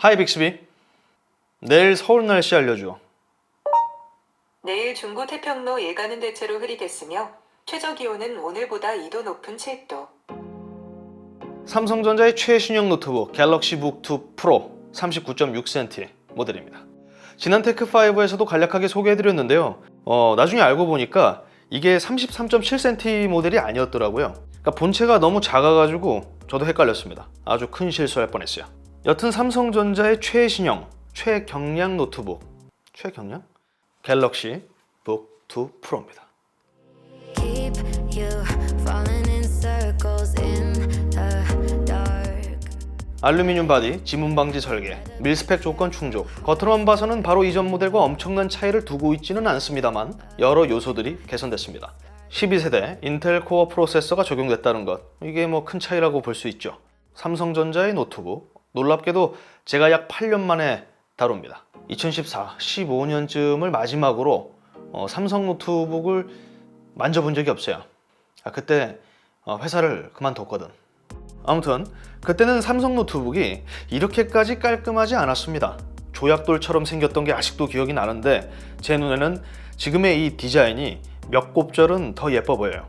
하이 빅스비 내일 서울 날씨 알려줘. 내일 중부 태평로 예가는 대체로 흐리겠으며 최저 기온은 오늘보다 2도 높은 7도. 삼성전자의 최신형 노트북 갤럭시 북 2 프로 39.6cm 모델입니다. 지난 테크5에서도 간략하게 소개해드렸는데요. 어, 나중에 알고 보니까 이게 33.7cm 모델이 아니었더라고요. 그러니까 본체가 너무 작아가지고 저도 헷갈렸습니다. 아주 큰 실수할 뻔했어요 여튼 삼성전자의 최신형 최경량 노트북 최경량? 갤럭시 북 2 프로입니다 keep you falling in circles in the dark. 알루미늄 바디, 지문 방지 설계, 밀스펙 조건 충족. 겉으로만 봐서는 바로 이전 모델과 엄청난 차이를 두고 있지는 않습니다만 여러 요소들이 개선됐습니다. 12세대 인텔 코어 프로세서가 적용됐다는 것. 이게 뭐 큰 차이라고 볼 수 있죠. 삼성전자의 노트북. 놀랍게도 제가 약 8년 만에 다룹니다. 2014, 15년쯤을 마지막으로 어, 삼성 노트북을 만져본 적이 없어요. 아, 그때 어, 회사를 그만뒀거든. 아무튼 그때는 삼성 노트북이 이렇게까지 깔끔하지 않았습니다. 조약돌처럼 생겼던 게 아직도 기억이 나는데 제 눈에는 지금의 이 디자인이 몇 곱절은 더 예뻐 보여요.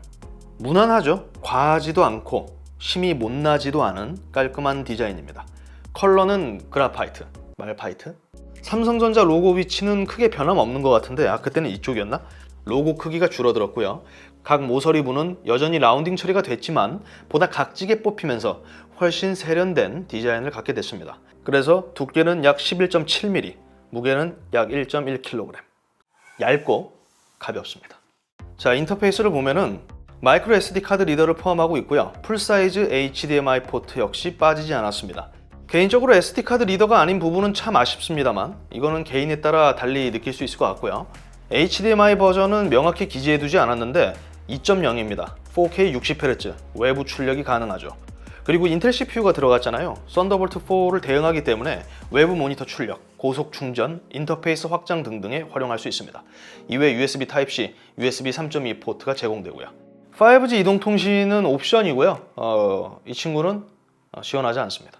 무난하죠? 과하지도 않고 심이 못 나지도 않은 깔끔한 디자인입니다. 컬러는 그라파이트, 말파이트. 삼성전자 로고 위치는 크게 변함없는 것 같은데 아 그때는 이쪽이었나? 로고 크기가 줄어들었고요. 각 모서리 부는 여전히 라운딩 처리가 됐지만 보다 각지게 뽑히면서 훨씬 세련된 디자인을 갖게 됐습니다. 그래서 두께는 약 11.7mm, 무게는 약 1.1kg. 얇고 가볍습니다. 자, 인터페이스를 보면은 마이크로 SD 카드 리더를 포함하고 있고요. 풀사이즈 HDMI 포트 역시 빠지지 않았습니다. 개인적으로 SD 카드 리더가 아닌 부분은 참 아쉽습니다만 이거는 개인에 따라 달리 느낄 수 있을 것 같고요. HDMI 버전은 명확히 기재해두지 않았는데 2.0입니다. 4K 60Hz 외부 출력이 가능하죠. 그리고 인텔 CPU가 들어갔잖아요. 썬더볼트 4를 대응하기 때문에 외부 모니터 출력, 고속 충전, 인터페이스 확장 등등에 활용할 수 있습니다. 이외 USB Type-C, USB 3.2 포트가 제공되고요. 5G 이동 통신은 옵션이고요. 어, 이 친구는 어, 지원하지 않습니다.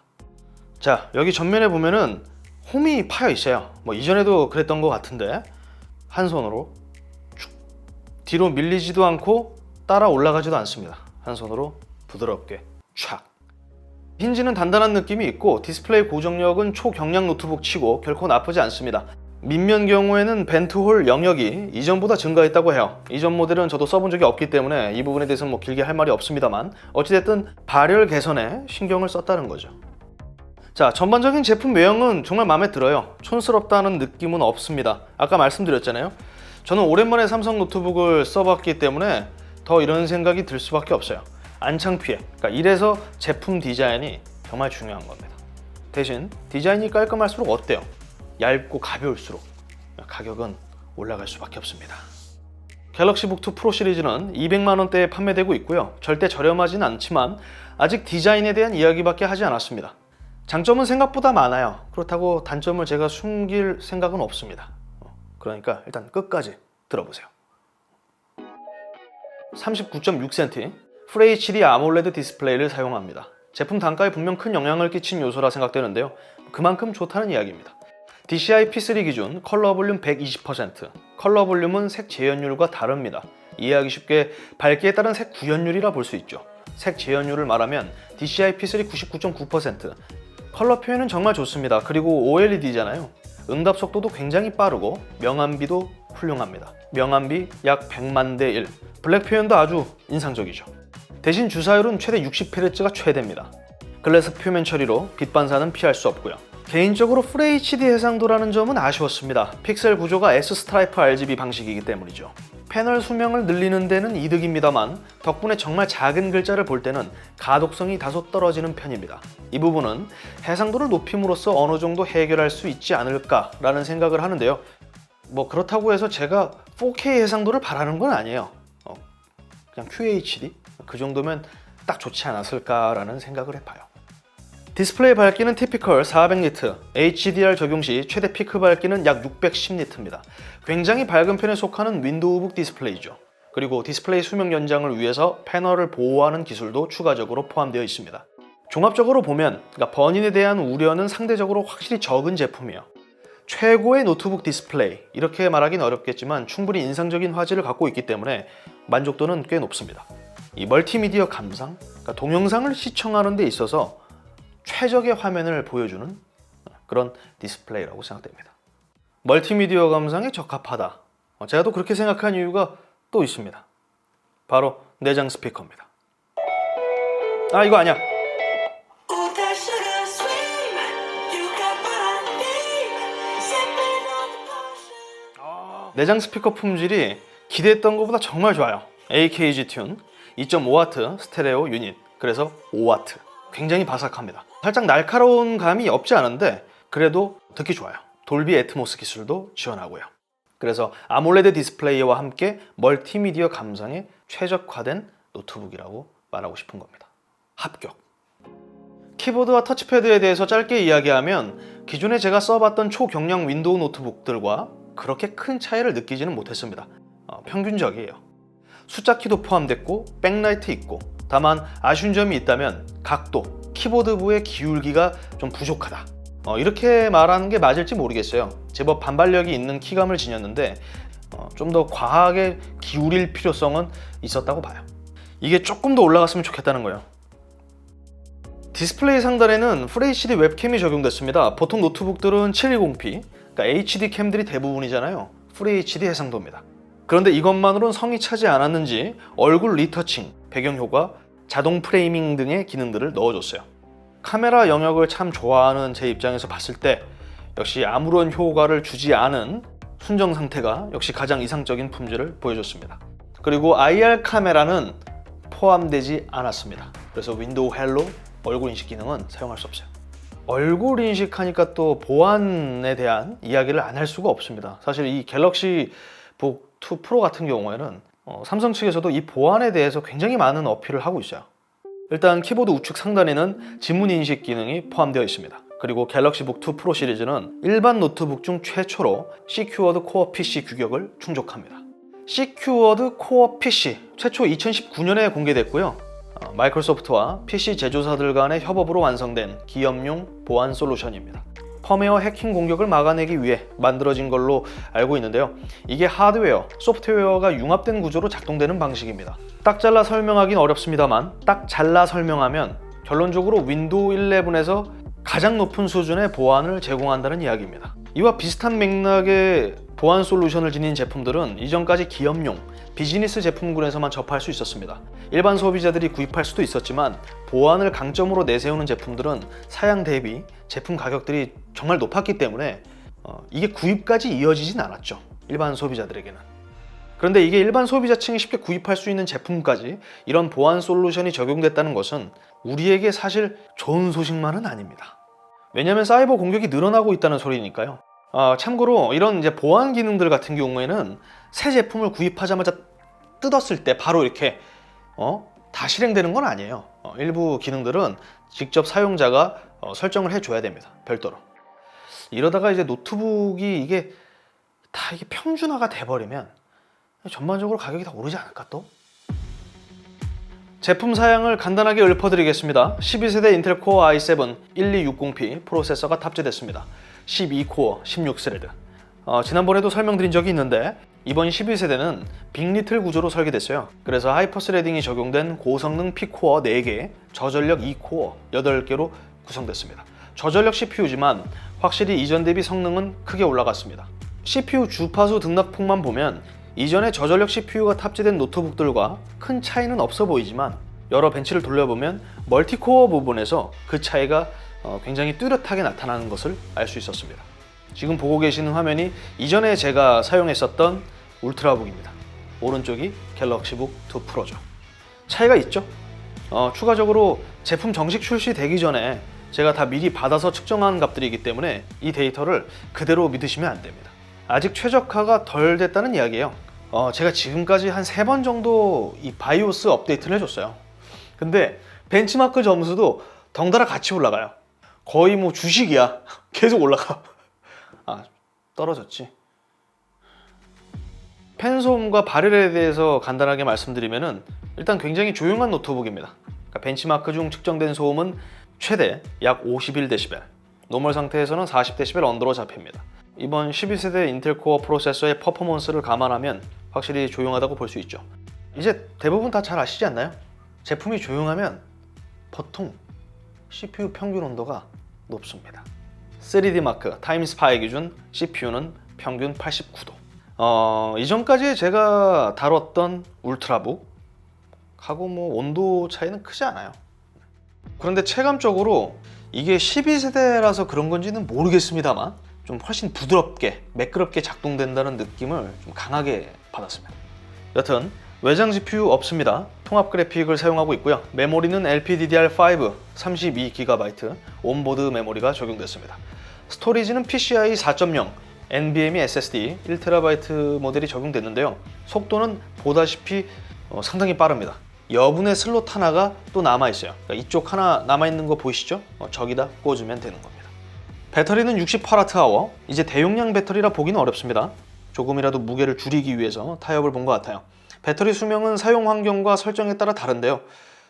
자, 여기 전면에 보면은 홈이 파여 있어요. 뭐 이전에도 그랬던 것 같은데 한 손으로 쭉 뒤로 밀리지도 않고 따라 올라가지도 않습니다. 한 손으로 부드럽게 촥. 힌지는 단단한 느낌이 있고 디스플레이 고정력은 초경량 노트북 치고 결코 나쁘지 않습니다. 밑면 경우에는 벤트홀 영역이 이전보다 증가했다고 해요. 이전 모델은 저도 써본 적이 없기 때문에 이 부분에 대해서는 뭐 길게 할 말이 없습니다만 어찌됐든 발열 개선에 신경을 썼다는 거죠. 자, 전반적인 제품 외형은 정말 마음에 들어요. 촌스럽다는 느낌은 없습니다. 아까 말씀드렸잖아요. 저는 오랜만에 삼성 노트북을 써봤기 때문에 더 이런 생각이 들 수밖에 없어요. 안 창피해. 그러니까 이래서 제품 디자인이 정말 중요한 겁니다. 대신 디자인이 깔끔할수록 어때요? 얇고 가벼울수록 가격은 올라갈 수밖에 없습니다. 갤럭시 북 2 프로 시리즈는 200만 원대에 판매되고 있고요. 절대 저렴하진 않지만 아직 디자인에 대한 이야기밖에 하지 않았습니다. 장점은 생각보다 많아요. 그렇다고 단점을 제가 숨길 생각은 없습니다. 어, 그러니까 일단 끝까지 들어보세요. 39.6cm FHD 아몰레드 디스플레이를 사용합니다. 제품 단가에 분명 큰 영향을 끼친 요소라 생각되는데요. 그만큼 좋다는 이야기입니다. DCI P3 기준 컬러 볼륨 120%, 컬러 볼륨은 색 재현율과 다릅니다. 이해하기 쉽게 밝기에 따른 색 구현율이라 볼 수 있죠. 색 재현율을 말하면 DCI P3 99.9%, 컬러 표현은 정말 좋습니다. 그리고 OLED잖아요. 응답 속도도 굉장히 빠르고 명암비도 훌륭합니다. 명암비 약 100만 대 1. 블랙 표현도 아주 인상적이죠. 대신 주사율은 최대 60Hz가 최대입니다. 글래스 표면 처리로 빛 반사는 피할 수 없고요. 개인적으로 FHD 해상도라는 점은 아쉬웠습니다. 픽셀 구조가 S 스트라이프 RGB 방식이기 때문이죠. 패널 수명을 늘리는 데는 이득입니다만 덕분에 정말 작은 글자를 볼 때는 가독성이 다소 떨어지는 편입니다. 이 부분은 해상도를 높임으로써 어느 정도 해결할 수 있지 않을까라는 생각을 하는데요. 뭐 그렇다고 해서 제가 4K 해상도를 바라는 건 아니에요. 어, 그냥 QHD 그 정도면 딱 좋지 않았을까라는 생각을 해봐요. 디스플레이 밝기는 티피컬 400니트, HDR 적용 시 최대 피크 밝기는 약 610니트입니다. 굉장히 밝은 편에 속하는 윈도우북 디스플레이죠. 그리고 디스플레이 수명 연장을 위해서 패널을 보호하는 기술도 추가적으로 포함되어 있습니다. 종합적으로 보면 그러니까 번인에 대한 우려는 상대적으로 확실히 적은 제품이에요. 최고의 노트북 디스플레이 이렇게 말하기는 어렵겠지만 충분히 인상적인 화질을 갖고 있기 때문에 만족도는 꽤 높습니다. 이 멀티미디어 감상, 그러니까 동영상을 시청하는 데 있어서 최적의 화면을 보여주는 그런 디스플레이라고 생각됩니다. 멀티미디어 감상에 적합하다. 어, 제가 또 그렇게 생각한 이유가 또 있습니다. 바로 내장 스피커입니다. 아 이거 아니야. 내장 스피커 품질이 기대했던 것보다 정말 좋아요. AKG 튠 2.5W 스테레오 유닛. 그래서 5W. 굉장히 바삭합니다. 살짝 날카로운 감이 없지 않은데 그래도 듣기 좋아요. 돌비 애트모스 기술도 지원하고요. 그래서 아몰레드 디스플레이와 함께 멀티미디어 감상에 최적화된 노트북이라고 말하고 싶은 겁니다. 합격. 키보드와 터치패드에 대해서 짧게 이야기하면 기존에 제가 써봤던 초경량 윈도우 노트북들과 그렇게 큰 차이를 느끼지는 못했습니다. 어, 평균적이에요. 숫자 키도 포함됐고 백라이트 있고 다만 아쉬운 점이 있다면 각도, 키보드부의 기울기가 좀 부족하다. 어, 이렇게 말하는 게 맞을지 모르겠어요. 제법 반발력이 있는 키감을 지녔는데 어, 좀 더 과하게 기울일 필요성은 있었다고 봐요. 이게 조금 더 올라갔으면 좋겠다는 거예요. 디스플레이 상단에는 FHD 웹캠이 적용됐습니다. 보통 노트북들은 720p, 그러니까 HD 캠들이 대부분이잖아요. FHD 해상도입니다. 그런데 이것만으로는 성이 차지 않았는지 얼굴 리터칭, 배경 효과, 자동 프레이밍 등의 기능들을 넣어줬어요. 카메라 영역을 참 좋아하는 제 입장에서 봤을 때 역시 아무런 효과를 주지 않은 순정 상태가 역시 가장 이상적인 품질을 보여줬습니다. 그리고 IR 카메라는 포함되지 않았습니다. 그래서 윈도우 헬로 얼굴 인식 기능은 사용할 수 없어요. 얼굴 인식하니까 또 보안에 대한 이야기를 안 할 수가 없습니다. 사실 이 갤럭시 북2 프로 같은 경우에는 어, 삼성 측에서도 이 보안에 대해서 굉장히 많은 어필을 하고 있어요. 일단 키보드 우측 상단에는 지문 인식 기능이 포함되어 있습니다. 그리고 갤럭시 북 2 프로 시리즈는 일반 노트북 중 최초로 시큐어드 코어 PC 규격을 충족합니다. 시큐어드 코어 PC 최초 2019년에 공개됐고요. 어, 마이크로소프트와 PC 제조사들 간의 협업으로 완성된 기업용 보안 솔루션입니다. 펌웨어 해킹 공격을 막아내기 위해 만들어진 걸로 알고 있는데요. 이게 하드웨어, 소프트웨어가 융합된 구조로 작동되는 방식입니다. 딱 잘라 설명하긴 어렵습니다만 딱 잘라 설명하면 결론적으로 윈도우 11에서 가장 높은 수준의 보안을 제공한다는 이야기입니다. 이와 비슷한 맥락의 보안 솔루션을 지닌 제품들은 이전까지 기업용, 비즈니스 제품군에서만 접할 수 있었습니다. 일반 소비자들이 구입할 수도 있었지만 보안을 강점으로 내세우는 제품들은 사양 대비 제품 가격들이 정말 높았기 때문에 어, 이게 구입까지 이어지진 않았죠. 일반 소비자들에게는. 그런데 이게 일반 소비자층이 쉽게 구입할 수 있는 제품까지 이런 보안 솔루션이 적용됐다는 것은 우리에게 사실 좋은 소식만은 아닙니다. 왜냐하면 사이버 공격이 늘어나고 있다는 소리니까요. 아, 참고로 이런 이제 보안 기능들 같은 경우에는 새 제품을 구입하자마자 뜯었을 때 바로 이렇게 어? 다 실행되는 건 아니에요. 어, 일부 기능들은 직접 사용자가 어, 설정을 해줘야 됩니다. 별도로. 이러다가 이제 노트북이 이게 다 이게 평준화가 돼버리면 전반적으로 가격이 다 오르지 않을까 또? 제품 사양을 간단하게 읊어드리겠습니다. 12세대 인텔 코어 i7 1260p 프로세서가 탑재됐습니다. 12코어 16스레드. 어, 지난번에도 설명드린 적이 있는데 이번 12세대는 빅리틀 구조로 설계됐어요. 그래서 하이퍼스레딩이 적용된 고성능 P코어 4개, 저전력 2코어 8개로 구성됐습니다. 저전력 CPU지만 확실히 이전 대비 성능은 크게 올라갔습니다. CPU 주파수 등락폭만 보면 이전에 저전력 CPU가 탑재된 노트북들과 큰 차이는 없어 보이지만 여러 벤치를 돌려보면 멀티코어 부분에서 그 차이가 어, 굉장히 뚜렷하게 나타나는 것을 알 수 있었습니다. 지금 보고 계시는 화면이 이전에 제가 사용했었던 울트라북입니다. 오른쪽이 갤럭시북 2 프로죠. 차이가 있죠? 어, 추가적으로 제품 정식 출시 되기 전에 제가 다 미리 받아서 측정한 값들이기 때문에 이 데이터를 그대로 믿으시면 안 됩니다. 아직 최적화가 덜 됐다는 이야기예요. 어, 제가 지금까지 한 세 번 정도 이 바이오스 업데이트를 해줬어요. 근데 벤치마크 점수도 덩달아 같이 올라가요. 거의 뭐 주식이야. 계속 올라가. 아, 떨어졌지. 펜소음과 발열에 대해서 간단하게 말씀드리면은 일단 굉장히 조용한 노트북입니다. 그러니까 벤치마크 중 측정된 소음은 최대 약 51dB, 노멀 상태에서는 40dB 언더로 잡힙니다. 이번 12세대 인텔 코어 프로세서의 퍼포먼스를 감안하면 확실히 조용하다고 볼 수 있죠. 이제 대부분 다 잘 아시지 않나요? 제품이 조용하면 보통 CPU 평균 온도가 높습니다. 3D 마크 타임스파이 기준 CPU는 평균 89도. 어, 이전까지 제가 다뤘던 울트라북 하고 뭐 온도 차이는 크지 않아요. 그런데 체감적으로 이게 12세대라서 그런 건지는 모르겠습니다만 좀 훨씬 부드럽게 매끄럽게 작동된다는 느낌을 좀 강하게 받았습니다. 여튼 외장 GPU 없습니다. 통합 그래픽을 사용하고 있고요. 메모리는 LPDDR5 32GB 온보드 메모리가 적용됐습니다. 스토리지는 PCI 4.0 NVMe SSD 1TB 모델이 적용됐는데요. 속도는 보다시피 어, 상당히 빠릅니다. 여분의 슬롯 하나가 또 남아 있어요. 그러니까 이쪽 하나 남아 있는 거 보이시죠? 어, 저기다 꽂으면 되는 겁니다. 배터리는 68Wh. 이제 대용량 배터리라 보기는 어렵습니다. 조금이라도 무게를 줄이기 위해서 타협을 본 것 같아요. 배터리 수명은 사용 환경과 설정에 따라 다른데요.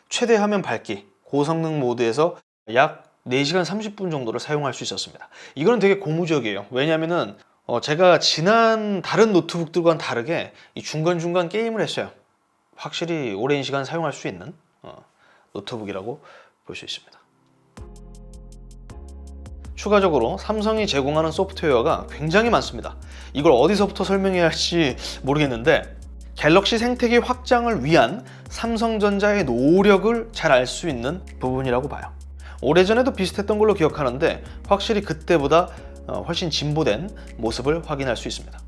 최대 화면 밝기, 고성능 모드에서 약 4시간 30분 정도를 사용할 수 있었습니다. 이거는 되게 고무적이에요. 왜냐면은 어, 제가 지난 다른 노트북들과는 다르게 이 중간중간 게임을 했어요. 확실히 오랜 시간 사용할 수 있는 어, 노트북이라고 볼 수 있습니다. 추가적으로 삼성이 제공하는 소프트웨어가 굉장히 많습니다. 이걸 어디서부터 설명해야 할지 모르겠는데 갤럭시 생태계 확장을 위한 삼성전자의 노력을 잘 알 수 있는 부분이라고 봐요. 오래전에도 비슷했던 걸로 기억하는데 확실히 그때보다 어, 훨씬 진보된 모습을 확인할 수 있습니다.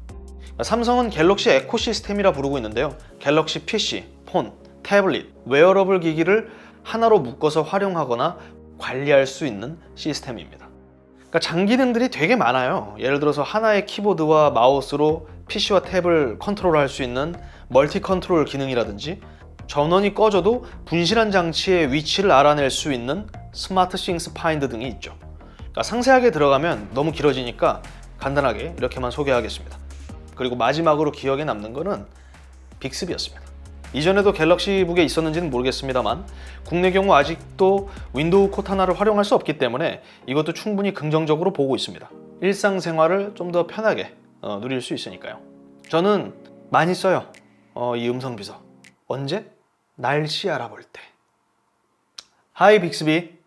삼성은 갤럭시 에코시스템이라 부르고 있는데요. 갤럭시 PC, 폰, 태블릿, 웨어러블 기기를 하나로 묶어서 활용하거나 관리할 수 있는 시스템입니다. 그러니까 장기능들이 되게 많아요. 예를 들어서 하나의 키보드와 마우스로 PC와 탭을 컨트롤할 수 있는 멀티 컨트롤 기능이라든지 전원이 꺼져도 분실한 장치의 위치를 알아낼 수 있는 스마트 싱스 파인드 등이 있죠. 그러니까 상세하게 들어가면 너무 길어지니까 간단하게 이렇게만 소개하겠습니다. 그리고 마지막으로 기억에 남는 거는 빅스비였습니다. 이전에도 갤럭시북에 있었는지는 모르겠습니다만 국내 경우 아직도 윈도우 코타나를 활용할 수 없기 때문에 이것도 충분히 긍정적으로 보고 있습니다. 일상생활을 좀 더 편하게 어, 누릴 수 있으니까요. 저는 많이 써요. 어, 이 음성 비서. 언제? 날씨 알아볼 때. 하이 빅스비.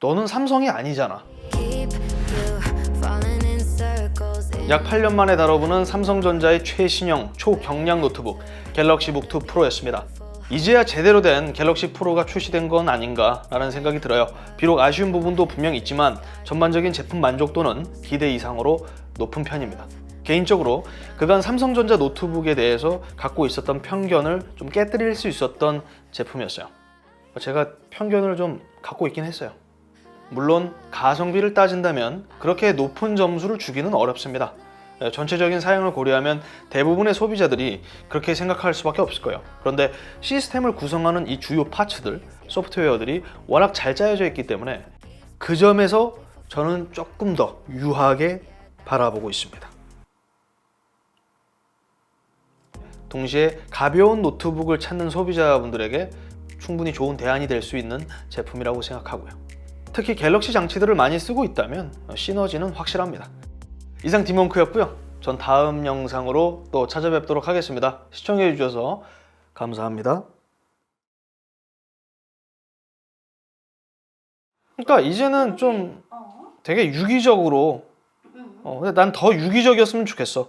너는 삼성이 아니잖아. 약 8년 만에 다뤄보는 삼성전자의 최신형 초경량 노트북 갤럭시북 2 프로였습니다. 이제야 제대로 된 갤럭시 프로가 출시된 건 아닌가라는 생각이 들어요. 비록 아쉬운 부분도 분명 있지만 전반적인 제품 만족도는 기대 이상으로 높은 편입니다. 개인적으로 그간 삼성전자 노트북에 대해서 갖고 있었던 편견을 좀 깨뜨릴 수 있었던 제품이었어요. 제가 편견을 좀 갖고 있긴 했어요. 물론 가성비를 따진다면 그렇게 높은 점수를 주기는 어렵습니다. 예, 전체적인 사양을 고려하면 대부분의 소비자들이 그렇게 생각할 수밖에 없을 거예요. 그런데 시스템을 구성하는 이 주요 파츠들, 소프트웨어들이 워낙 잘 짜여져 있기 때문에 그 점에서 저는 조금 더 유하게 바라보고 있습니다. 동시에 가벼운 노트북을 찾는 소비자분들에게 충분히 좋은 대안이 될 수 있는 제품이라고 생각하고요. 특히 갤럭시 장치들을 많이 쓰고 있다면 시너지는 확실합니다. 이상 디몬크였고요. 전 다음 영상으로 또 찾아뵙도록 하겠습니다. 시청해 주셔서 감사합니다. 그러니까 이제는 좀 되게 유기적으로 어, 난더 유기적이었으면 좋겠어.